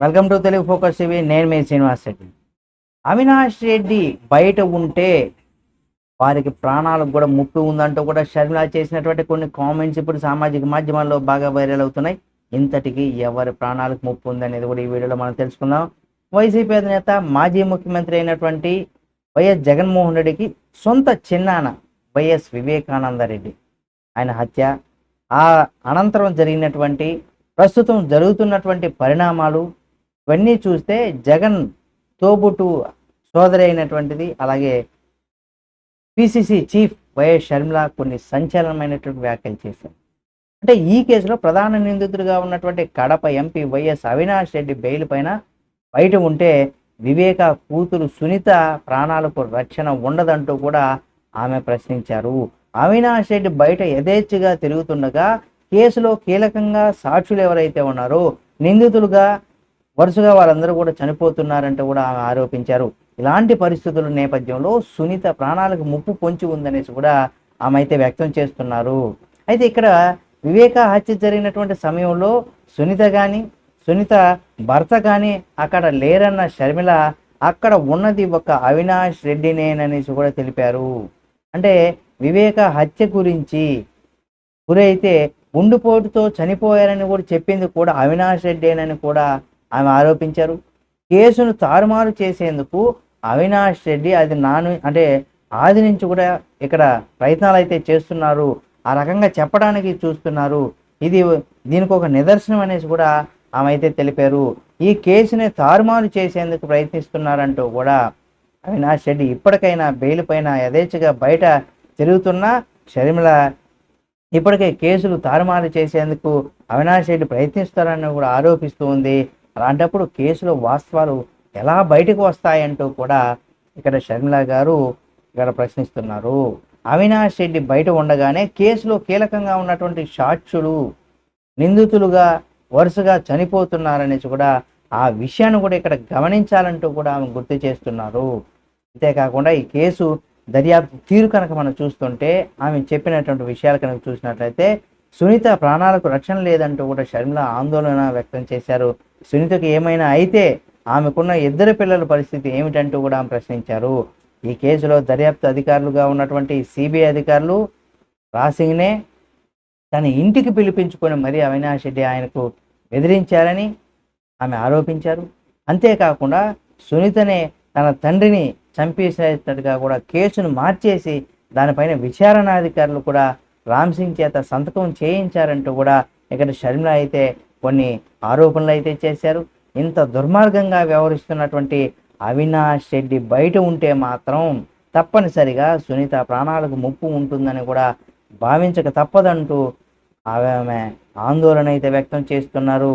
Welcome to Telugu focus TV. నేను మీ శ్రీనివాస్ రెడ్డి. అవినాష్ రెడ్డి బయట ఉంటే వారికి ప్రాణాలకు కూడా ముప్పు ఉందంటూ కూడా షర్మిల చేసినటువంటి కొన్ని కామెంట్స్ ఇప్పుడు సామాజిక మాధ్యమాల్లో బాగా వైరల్ అవుతున్నాయి. ఇంతటికి ఎవరి ప్రాణాలకు ముప్పు ఉందనేది కూడా ఈ వీడియోలో మనం తెలుసుకుందాం. వైసీపీ అధినేత మాజీ ముఖ్యమంత్రి అయినటువంటి వైఎస్ జగన్మోహన్ రెడ్డికి సొంత చిన్నాన వైఎస్ వివేకానంద రెడ్డి. ఆయన హత్య ఆ అనంతరం జరిగినటువంటి ప్రస్తుతం జరుగుతున్నటువంటి పరిణామాలు ఇవన్నీ చూస్తే జగన్ తోబుటు సోదరి అయినటువంటిది అలాగే పిసిసి చీఫ్ వైఎస్ షర్మిల కొన్ని సంచలనమైనటువంటి వ్యాఖ్యలు చేశారు. అంటే ఈ కేసులో ప్రధాన నిందితుడిగా ఉన్నటువంటి Kadapa MP YS Avinash Reddy bail పైన బయట ఉంటే వివేక కూతురు సునీత ప్రాణాలకు రక్షణ ఉండదంటూ కూడా ఆమె ప్రశ్నించారు. అవినాష్ రెడ్డి బయట యథేచ్ఛగా తిరుగుతుండగా కేసులో కీలకంగా సాక్షులు ఎవరైతే ఉన్నారో నిందితులుగా వరుసగా వాళ్ళందరూ కూడా చనిపోతున్నారంటూ కూడా ఆమె ఆరోపించారు. ఇలాంటి పరిస్థితుల నేపథ్యంలో సునీత ప్రాణాలకు ముప్పు పొంచి ఉందనేసి కూడా ఆమె అయితే వ్యక్తం చేస్తున్నారు. అయితే ఇక్కడ వివేక హత్య జరిగినటువంటి సమయంలో సునీత కానీ సునీత భర్త కానీ అక్కడ లేరన్న షర్మిల అక్కడ ఉన్నది ఒక అవినాష్ రెడ్డినేననేసి కూడా తెలిపారు. అంటే వివేక హత్య గురించి గురైతే గుండుపోటుతో చనిపోయారని కూడా చెప్పింది కూడా అవినాష్ రెడ్డేనని కూడా ఆమె ఆరోపించారు. కేసును తారుమారు చేసేందుకు అవినాష్ రెడ్డి అది నాను అంటే ఆది నుంచి కూడా ఇక్కడ ప్రయత్నాలు అయితే చేస్తున్నారు. ఆ రకంగా చెప్పడానికి చూస్తున్నారు. ఇది దీనికి ఒక నిదర్శనం అనేసి కూడా ఆమె అయితే తెలిపారు. ఈ కేసుని తారుమారు చేసేందుకు ప్రయత్నిస్తున్నారంటూ కూడా అవినాష్ రెడ్డి ఇప్పటికైనా బెయిల్ పైన యథేచ్ఛగా బయట తిరుగుతున్న షర్మిల ఇప్పటికే కేసులు తారుమారు చేసేందుకు అవినాష్ రెడ్డి ప్రయత్నిస్తారని కూడా ఆరోపిస్తూ ఉంది. అలాంటప్పుడు కేసులో వాస్తవాలు ఎలా బయటకు వస్తాయంటూ కూడా ఇక్కడ షర్మిల గారు ఇక్కడ ప్రశ్నిస్తున్నారు. అవినాష్ రెడ్డి బయట ఉండగానే కేసులో కీలకంగా ఉన్నటువంటి సాక్షులు నిందితులుగా వరుసగా చనిపోతున్నారనేసి కూడా ఆ విషయాన్ని కూడా ఇక్కడ గమనించాలంటూ కూడా ఆమె గుర్తు చేస్తున్నారు. అంతేకాకుండా ఈ కేసు దర్యాప్తు తీరు కనుక మనం చూస్తుంటే ఆమె చెప్పినటువంటి విషయాలు కనుక చూసినట్లయితే సునీత ప్రాణాలకు రక్షణ లేదంటూ కూడా షర్మిల ఆందోళన వ్యక్తం చేశారు. సునీతకు ఏమైనా అయితే ఆమెకున్న ఇద్దరు పిల్లల పరిస్థితి ఏమిటంటూ కూడా ఆమె ప్రశ్నించారు. ఈ కేసులో దర్యాప్తు అధికారులుగా ఉన్నటువంటి సిబిఐ అధికారులు రాసింగ్నే తన ఇంటికి పిలిపించుకొని మరీ అవినాష్ రెడ్డి ఆయనకు బెదిరించారని ఆమె ఆరోపించారు. అంతేకాకుండా సునీతనే తన తండ్రిని చంపేసినట్టుగా కూడా కేసును మార్చేసి దానిపైన విచారణాధికారులు కూడా రామ్ సింగ్ చేత సంతకం చేయించారంటూ కూడా ఇక్కడ షర్మిల అయితే కొన్ని ఆరోపణలు అయితే చేశారు. ఇంత దుర్మార్గంగా వ్యవహరిస్తున్నటువంటి అవినాష్ రెడ్డి బయట ఉంటే మాత్రం తప్పనిసరిగా సునీత ప్రాణాలకు ముప్పు ఉంటుందని కూడా భావించక తప్పదంటూ ఆమె ఆందోళన అయితే వ్యక్తం చేస్తున్నారు.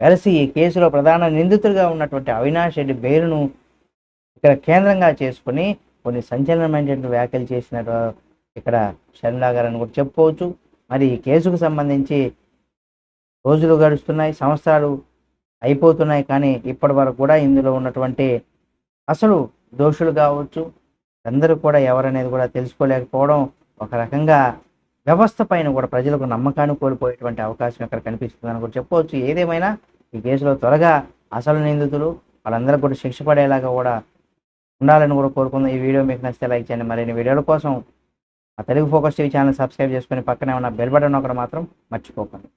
కలిసి ఈ కేసులో ప్రధాన నిందితుడిగా ఉన్నటువంటి అవినాష్ రెడ్డి బెయిల్ను ఇక్కడ కేంద్రంగా చేసుకుని కొన్ని సంచలనమైనటువంటి వ్యాఖ్యలు చేసినట్టు ఇక్కడ షర్మిలా గారు అని కూడా చెప్పుకోవచ్చు. మరి ఈ కేసుకు సంబంధించి రోజులు గడుస్తున్నాయి సంవత్సరాలు అయిపోతున్నాయి కానీ ఇప్పటి వరకు కూడా ఇందులో ఉన్నటువంటి అసలు దోషులు కావచ్చు అందరూ కూడా ఎవరనేది కూడా తెలుసుకోలేకపోవడం ఒక రకంగా వ్యవస్థ పైన కూడా ప్రజలకు నమ్మకాన్ని కోల్పోయేటువంటి అవకాశం ఇక్కడ కనిపిస్తుందని కూడా చెప్పవచ్చు ఏదేమైనా ఈ కేసులో త్వరగా అసలు నిందితులు వాళ్ళందరూ కూడా శిక్ష పడేలాగా కూడా ఉండాలని కూడా కోరుకుందాం. ఈ వీడియో మీకు నచ్చితే లైక్ చేయండి. మరిన్ని వీడియోల కోసం ఆ Telugu focus TV channel subscribe చేసుకొని పక్కనే ఉన్న బెల్ బటన్ ఒకటి మాత్రం మర్చిపోకండి.